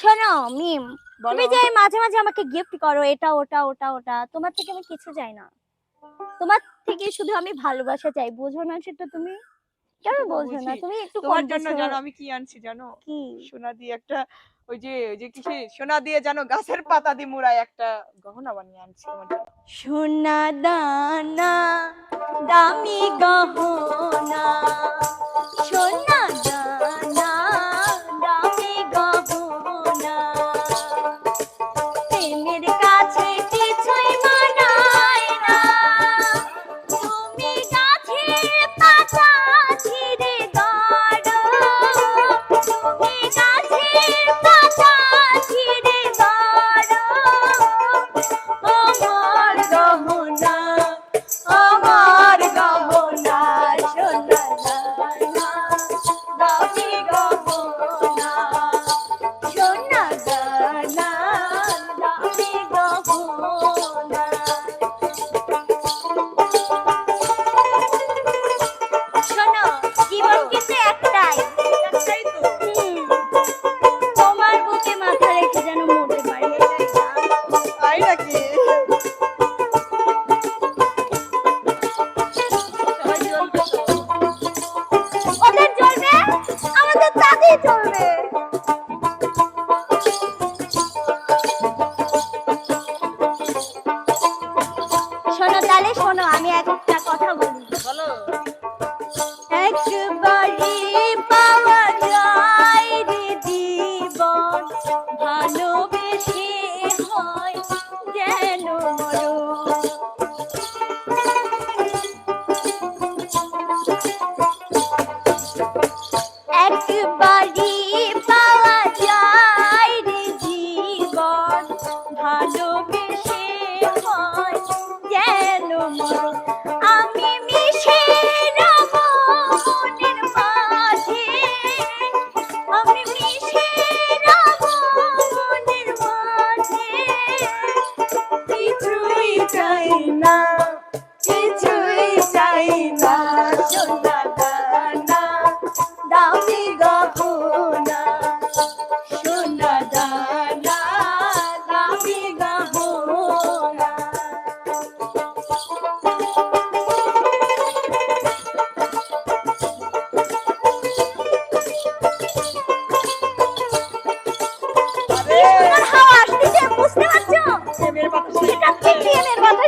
শোনো মিম তুমি যে মাঝে মাঝে আমাকে গিফট করো এটা ওটা ওটা ওটা তোমার থেকে আমি কিছু চাই না। তোমার থেকে শুধু আমি ভালোবাসা চাই বোঝো না সেটা তুমি? কেন বোঝো না? তুমি একটু তোমার জন্য জানো আমি কি আনছি জানো? কি? সোনা দিয়ে একটা ওই যে ওই যে কিসে? সোনা দিয়ে জানো গাছের পাতা দিয়ে মুড়ায় একটা গহনা বানিয়ে আনছি তোমার সোনা দানা দামি গহনা সোনা দানা। শোনো আমি একটা কথা বলি। বলো। একবারই পাওয়া যায় রে জীবন ভালোবেসে হয় যেন একবারই পাওয়া যায় রে জীবন ভালোবেসে tomorrow. বাতাস এটা